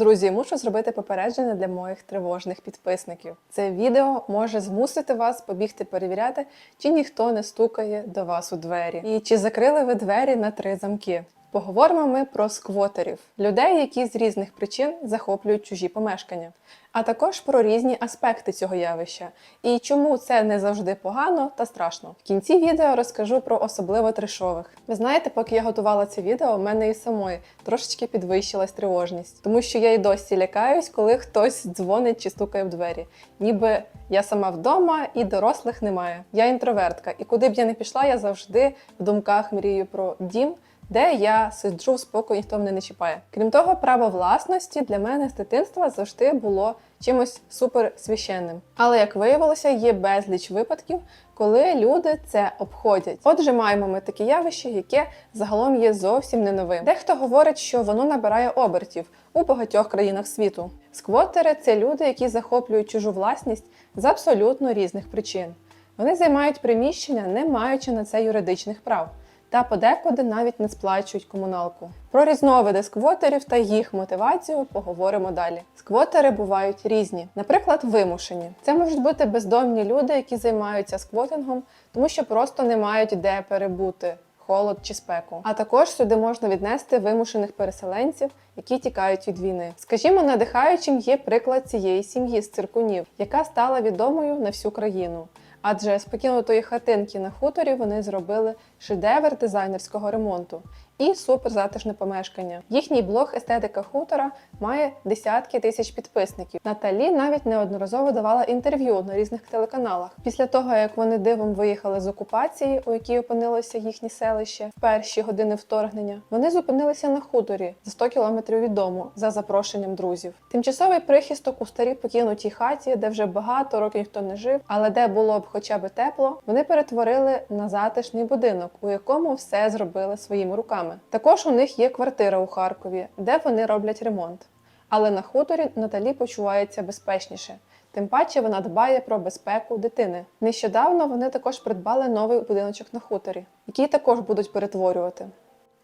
Друзі, мушу зробити попередження для моїх тривожних підписників. Це відео може змусити вас побігти перевіряти, чи ніхто не стукає до вас у двері, і чи закрили ви двері на три замки. Поговоримо ми про сквотерів, людей, які з різних причин захоплюють чужі помешкання, а також про різні аспекти цього явища і чому це не завжди погано та страшно. В кінці відео розкажу про особливо трешових. Ви знаєте, поки я готувала це відео, в мене і самої трошечки підвищилась тривожність, тому що я й досі лякаюсь, коли хтось дзвонить чи стукає в двері, ніби я сама вдома і дорослих немає. Я інтровертка, і куди б я не пішла, я завжди в думках мрію про дім де я сиджу в спокою, ніхто мене не чіпає. Крім того, право власності для мене з дитинства завжди було чимось супер священним. Але як виявилося, є безліч випадків, коли люди це обходять. Отже, маємо ми таке явище, яке загалом є зовсім не новим. Дехто говорить, що воно набирає обертів у багатьох країнах світу. Сквотери це люди, які захоплюють чужу власність з абсолютно різних причин. Вони займають приміщення, не маючи на це юридичних прав та подекуди навіть не сплачують комуналку. Про різновиди сквотерів та їх мотивацію поговоримо далі. Сквотери бувають різні, наприклад, вимушені. Це можуть бути бездомні люди, які займаються сквотингом, тому що просто не мають де перебути. Холод чи спеку, а також сюди можна віднести вимушених переселенців, які тікають від війни. Скажімо, надихаючим є приклад цієї сім'ї з циркунів, яка стала відомою на всю країну. Адже з покинутої хатинки на хуторі вони зробили шедевр дизайнерського ремонту і суперзатишне помешкання. Їхній блог Естетика хутора має десятки тисяч підписників. Наталі навіть неодноразово давала інтерв'ю на різних телеканалах. Після того, як вони дивом виїхали з окупації, у якій опинилося їхнє селище в перші години вторгнення, вони зупинилися на хуторі за 100 кілометрів від дому за запрошенням друзів. Тимчасовий прихисток у старій покинутій хаті, де вже багато років ніхто не жив, але де було б хоча б тепло, вони перетворили на затишний будинок, у якому все зробили своїми руками. Також у них є квартира у Харкові, де вони роблять ремонт. Але на хуторі Наталі почувається безпечніше. Тим паче вона дбає про безпеку дитини. Нещодавно вони також придбали новий будиночок на хуторі, який також будуть перетворювати.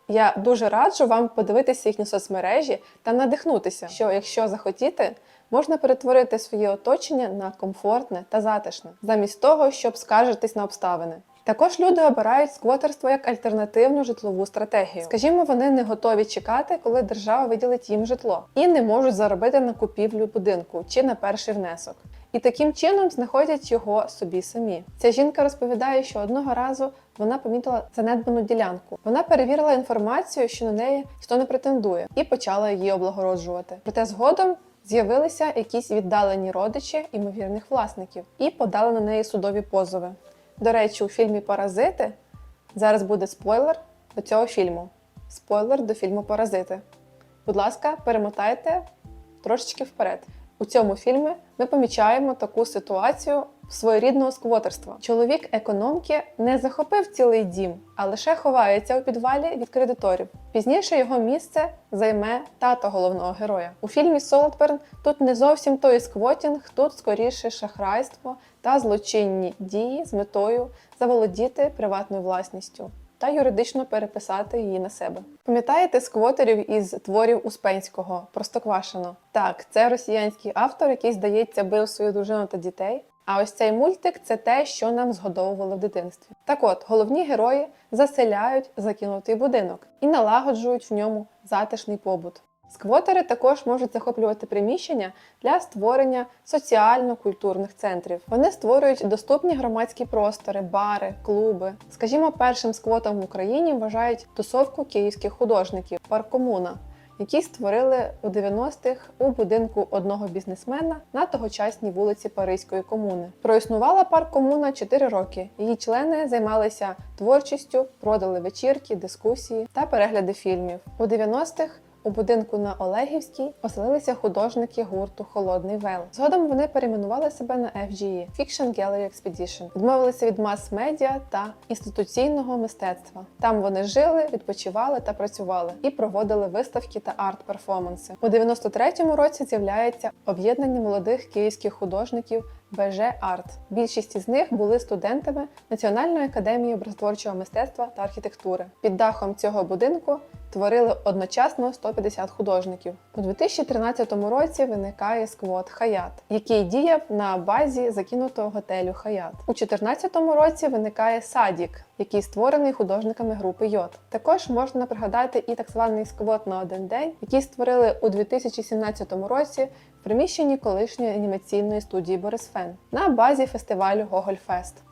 Я дуже раджу вам подивитися їхні соцмережі та надихнутися, що якщо захотіти, можна перетворити своє оточення на комфортне та затишне, замість того, щоб скаржитись на обставини. Також люди обирають сквотерство як альтернативну житлову стратегію. Скажімо, вони не готові чекати, коли держава виділить їм житло, і не можуть заробити на купівлю будинку чи на перший внесок. І таким чином знаходять його собі самі. Ця жінка розповідає, що одного разу вона помітила занедбану ділянку. Вона перевірила інформацію, що на неї ніхто не претендує, і почала її облагороджувати. Проте згодом з'явилися якісь віддалені родичі ймовірних власників і подали на неї судові позови. До речі, у фільмі Паразити зараз буде спойлер до цього фільму. Спойлер до фільму Паразити. Будь ласка, перемотайте трошечки вперед. У цьому фільмі ми помічаємо таку ситуацію своєрідного сквотерства. Чоловік економки не захопив цілий дім, а лише ховається у підвалі від кредиторів. Пізніше його місце займе тато головного героя. У фільмі Солтберн тут не зовсім той сквотінг, тут скоріше шахрайство та злочинні дії з метою заволодіти приватною власністю. Та юридично переписати її на себе. Пам'ятаєте сквотерів із творів Успенського Простоквашино? Так, це росіянський автор, який, здається, бив свою дружину та дітей. А ось цей мультик це те, що нам згодовували в дитинстві. Так от, головні герої заселяють закинутий будинок і налагоджують в ньому затишний побут. Сквотери також можуть захоплювати приміщення для створення соціально-культурних центрів. Вони створюють доступні громадські простори, бари, клуби. Скажімо, першим сквотом в Україні вважають тусовку київських художників парк комуна які створили у 90-х у будинку одного бізнесмена на тогочасній вулиці Паризької комуни. Проіснувала парк комуна 4 роки. Її члени займалися творчістю, продали вечірки, дискусії та перегляди фільмів. У 90-х у будинку на Олегівській оселилися художники гурту Холодний Вел. Згодом вони перейменували себе на FGE – Fiction Gallery Expedition. відмовилися від мас-медіа та інституційного мистецтва. Там вони жили, відпочивали та працювали і проводили виставки та арт-перформанси. У 93-му році з'являється об'єднання молодих київських художників. БЖ Арт. Більшість із них були студентами Національної академії образотворчого мистецтва та архітектури. Під дахом цього будинку творили одночасно 150 художників. У 2013 році виникає сквот Хаят, який діяв на базі закинутого готелю Хаят. У 2014 році виникає Садік, який створений художниками групи Йод. Також можна пригадати і так званий сквот на один день, який створили у 2017 році приміщенні колишньої анімаційної студії Борисфен на базі фестивалю Гогольфест.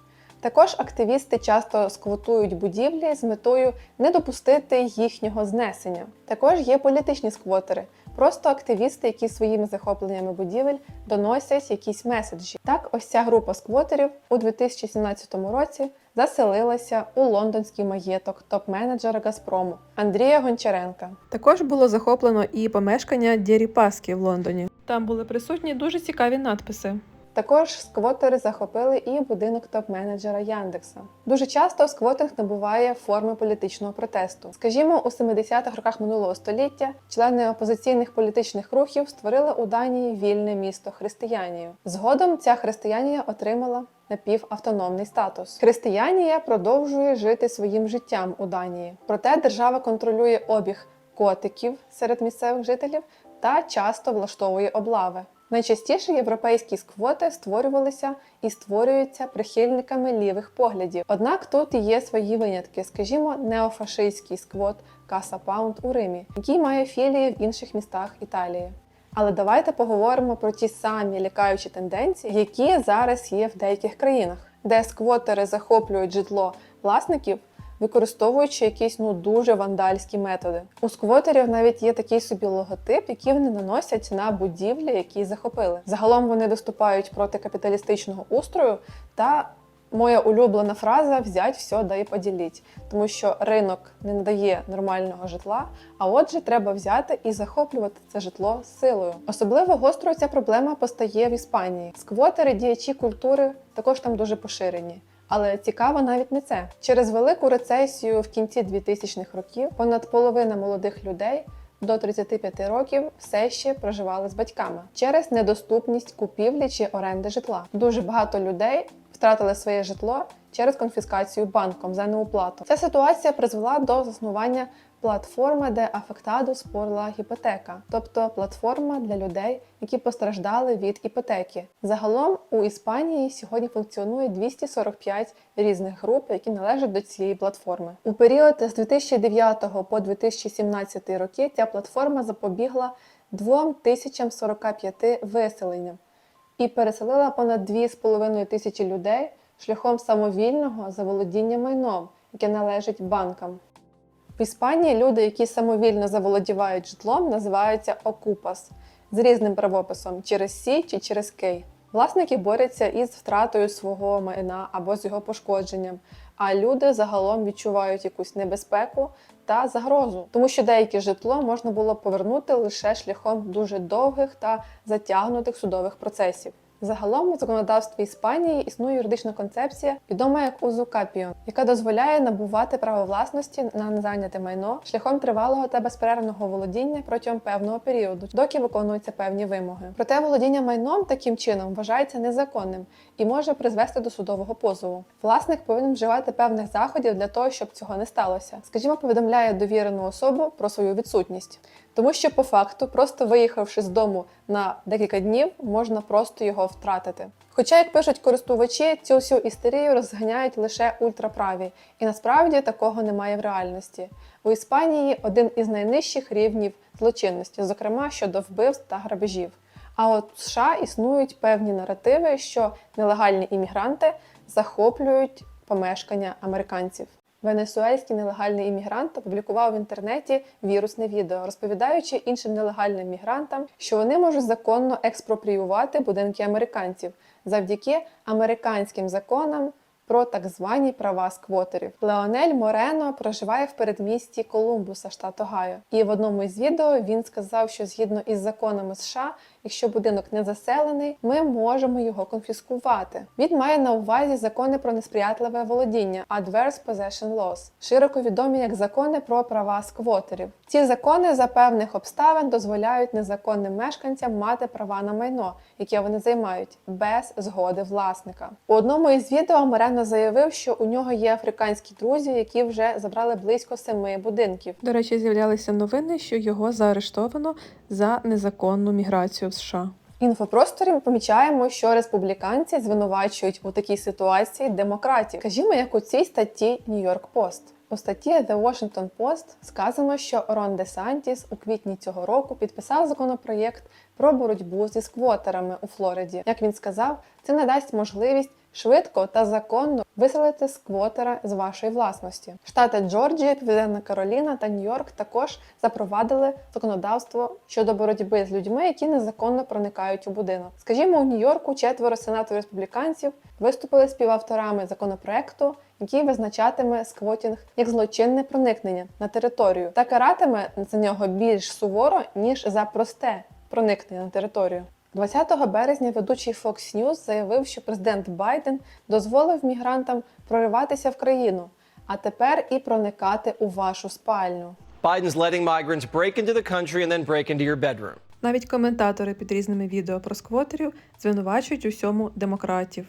Також активісти часто сквотують будівлі з метою не допустити їхнього знесення. Також є політичні сквотери, просто активісти, які своїми захопленнями будівель доносять якісь меседжі. Так, ось ця група сквотерів у 2017 році заселилася у лондонський маєток топ-менеджера Газпрому Андрія Гончаренка. Також було захоплено і помешкання Дєріпаски в Лондоні. Там були присутні дуже цікаві надписи. Також сквотери захопили і будинок топ-менеджера Яндекса. Дуже часто сквотинг набуває форми політичного протесту. Скажімо, у 70-х роках минулого століття члени опозиційних політичних рухів створили у Данії вільне місто Християнію. Згодом ця християнія отримала напівавтономний статус. Християнія продовжує жити своїм життям у Данії, проте держава контролює обіг котиків серед місцевих жителів та часто влаштовує облави. Найчастіше європейські сквоти створювалися і створюються прихильниками лівих поглядів. Однак тут і є свої винятки, скажімо, неофашистський сквот Каса Паунд у Римі, який має філії в інших містах Італії. Але давайте поговоримо про ті самі лякаючі тенденції, які зараз є в деяких країнах, де сквотери захоплюють житло власників, використовуючи якісь ну дуже вандальські методи. У сквотерів навіть є такий собі логотип, який вони наносять на будівлі, які захопили. Загалом вони виступають проти капіталістичного устрою та. Моя улюблена фраза взять все да і поділіть, тому що ринок не надає нормального житла. А отже, треба взяти і захоплювати це житло силою. Особливо гостро ця проблема постає в Іспанії. Сквотери, діячі культури також там дуже поширені. Але цікаво навіть не це. Через велику рецесію в кінці 2000-х років понад половина молодих людей до 35 років все ще проживали з батьками через недоступність купівлі чи оренди житла. Дуже багато людей втратили своє житло через конфіскацію банком за неуплату. Ця ситуація призвела до заснування платформи, де Афектадо спорла гіпотека, тобто платформа для людей, які постраждали від іпотеки. Загалом у Іспанії сьогодні функціонує 245 різних груп, які належать до цієї платформи. У період з 2009 по 2017 роки ця платформа запобігла 2045 виселенням і переселила понад 2,5 тисячі людей шляхом самовільного заволодіння майном, яке належить банкам. В Іспанії люди, які самовільно заволодівають житлом, називаються окупас з різним правописом через Сі чи через Кей. Власники борються із втратою свого майна або з його пошкодженням, а люди загалом відчувають якусь небезпеку та загрозу, тому що деяке житло можна було повернути лише шляхом дуже довгих та затягнутих судових процесів. Загалом у законодавстві Іспанії існує юридична концепція, відома як узукапіо, яка дозволяє набувати право власності на незайняте майно шляхом тривалого та безперервного володіння протягом певного періоду, доки виконуються певні вимоги. Проте володіння майном таким чином вважається незаконним і може призвести до судового позову. Власник повинен вживати певних заходів для того, щоб цього не сталося. Скажімо, повідомляє довірену особу про свою відсутність. Тому що по факту, просто виїхавши з дому на декілька днів, можна просто його втратити. Хоча, як пишуть користувачі, цю всю істерію розганяють лише ультраправі, і насправді такого немає в реальності. У Іспанії один із найнижчих рівнів злочинності, зокрема щодо вбивств та грабежів. А от в США існують певні наративи, що нелегальні іммігранти захоплюють помешкання американців. Венесуельський нелегальний іммігрант опублікував в інтернеті вірусне відео, розповідаючи іншим нелегальним мігрантам, що вони можуть законно експропріювати будинки американців завдяки американським законам про так звані права сквотерів. Леонель Морено проживає в передмісті Колумбуса, штат Огайо. І в одному із відео він сказав, що згідно із законами США, якщо будинок не заселений, ми можемо його конфіскувати. Він має на увазі закони про несприятливе володіння Adverse Possession Laws, широко відомі як закони про права сквотерів. Ці закони за певних обставин дозволяють незаконним мешканцям мати права на майно, яке вони займають, без згоди власника. У одному із відео Морено заявив, що у нього є африканські друзі, які вже забрали близько семи будинків. До речі, з'являлися новини, що його заарештовано за незаконну міграцію США. Інфопросторі помічаємо, що республіканці звинувачують у такій ситуації демократів. Скажімо, як у цій статті Нью-Йорк Пост. У статті The Washington Post сказано, що Рон Де Сантіс у квітні цього року підписав законопроєкт про боротьбу зі сквотерами у Флориді. Як він сказав, це надасть можливість швидко та законно виселити сквотера з вашої власності. Штати Джорджія, Південна Кароліна та Нью-Йорк також запровадили законодавство щодо боротьби з людьми, які незаконно проникають у будинок. Скажімо, у Нью-Йорку четверо сенаторів республіканців виступили співавторами законопроекту, який визначатиме сквотінг як злочинне проникнення на територію та каратиме за нього більш суворо ніж за просте проникнення на територію. 20 березня ведучий Fox News заявив, що президент Байден дозволив мігрантам прориватися в країну, а тепер і проникати у вашу спальню. Biden's letting migrants break into the country and then break into your bedroom. Навіть коментатори під різними відео про сквотерів звинувачують усьому демократів.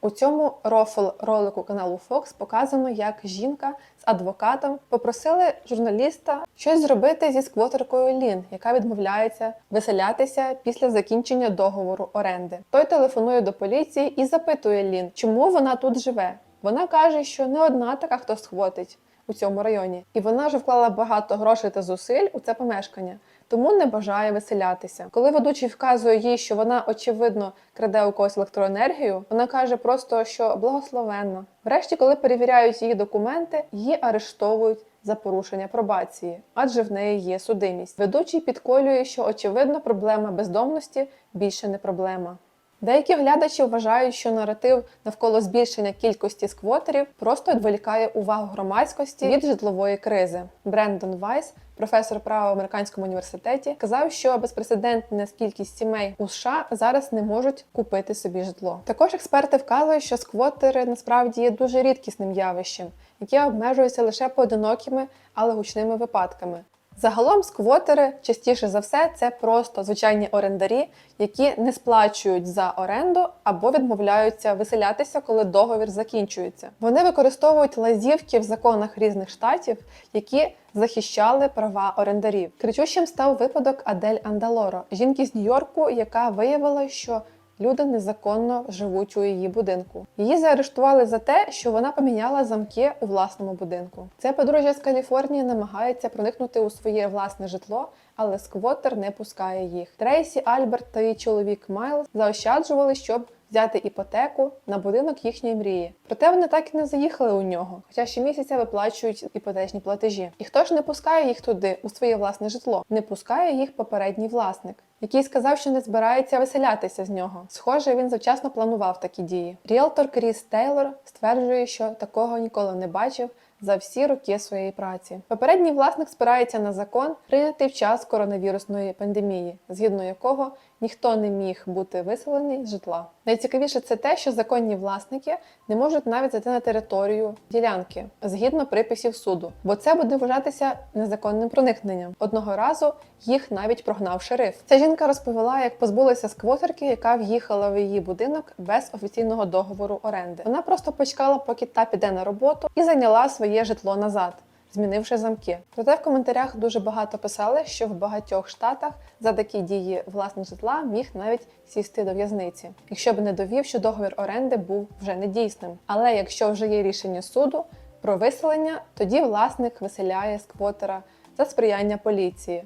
У цьому рофл ролику каналу Fox показано, як жінка з адвокатом попросили журналіста щось зробити зі сквотеркою Лін, яка відмовляється виселятися після закінчення договору оренди. Той телефонує до поліції і запитує Лін, чому вона тут живе. Вона каже, що не одна така, хто схватить у цьому районі, і вона вже вклала багато грошей та зусиль у це помешкання, тому не бажає виселятися. Коли ведучий вказує їй, що вона очевидно краде у когось електроенергію, вона каже просто, що благословенно. Врешті, коли перевіряють її документи, її арештовують. За порушення пробації, адже в неї є судимість. Ведучий підколює, що очевидно проблема бездомності більше не проблема. Деякі глядачі вважають, що наратив навколо збільшення кількості сквотерів просто відволікає увагу громадськості від житлової кризи. Брендон Вайс, професор права в американському університеті, казав, що безпрецедентна кількість сімей у США зараз не можуть купити собі житло. Також експерти вказують, що сквотери насправді є дуже рідкісним явищем, яке обмежується лише поодинокими, але гучними випадками. Загалом сквотери частіше за все це просто звичайні орендарі, які не сплачують за оренду або відмовляються виселятися, коли договір закінчується. Вони використовують лазівки в законах різних штатів, які захищали права орендарів. Кричущим став випадок Адель Андалоро, жінки з Нью-Йорку, яка виявила, що Люди незаконно живуть у її будинку. Її заарештували за те, що вона поміняла замки у власному будинку. Це подружжя з Каліфорнії намагається проникнути у своє власне житло, але сквотер не пускає їх. Трейсі, Альберт та її чоловік Майлз заощаджували, щоб взяти іпотеку на будинок їхньої мрії. Проте вони так і не заїхали у нього, хоча щомісяця виплачують іпотечні платежі. І хто ж не пускає їх туди, у своє власне житло? Не пускає їх попередній власник. Який сказав, що не збирається виселятися з нього. Схоже, він завчасно планував такі дії. Ріелтор Кріс Тейлор стверджує, що такого ніколи не бачив за всі роки своєї праці. Попередній власник спирається на закон, прийнятий в час коронавірусної пандемії, згідно якого ніхто не міг бути виселений з житла. Найцікавіше це те, що законні власники не можуть навіть зайти на територію ділянки згідно приписів суду, бо це буде вважатися незаконним проникненням. Одного разу їх навіть прогнав шериф. Ця жінка розповіла, як позбулася сквотерки, яка в'їхала в її будинок без офіційного договору оренди. Вона просто почекала, поки та піде на роботу, і зайняла своє житло назад. Змінивши замки, проте в коментарях дуже багато писали, що в багатьох штатах за такі дії власник житла міг навіть сісти до в'язниці, якщо б не довів, що договір оренди був вже недійсним. Але якщо вже є рішення суду про виселення, тоді власник виселяє з квотера за сприяння поліції.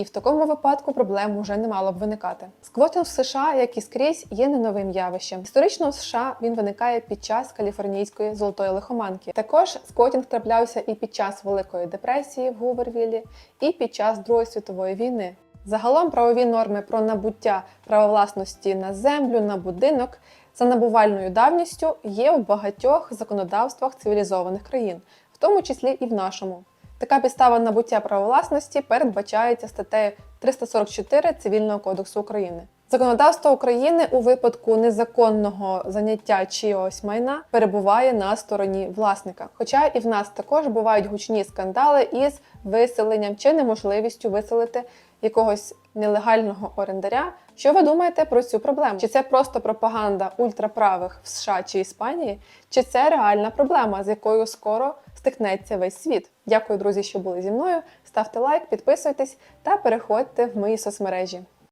І в такому випадку проблем вже не мало б виникати. Сквотинг в США, як і скрізь, є не новим явищем. Історично в США він виникає під час каліфорнійської золотої лихоманки. Також сквотінг траплявся і під час Великої депресії в Гувервіллі, і під час Другої світової війни. Загалом правові норми про набуття права власності на землю, на будинок за набувальною давністю є в багатьох законодавствах цивілізованих країн, в тому числі і в нашому. Така підстава набуття права власності передбачається статтею 344 Цивільного кодексу України. Законодавство України у випадку незаконного заняття чиогось майна перебуває на стороні власника. Хоча і в нас також бувають гучні скандали із виселенням чи неможливістю виселити якогось нелегального орендаря. Що ви думаєте про цю проблему? Чи це просто пропаганда ультраправих в США чи Іспанії, чи це реальна проблема, з якою скоро стикнеться весь світ? Дякую, друзі, що були зі мною. Ставте лайк, підписуйтесь та переходьте в мої соцмережі.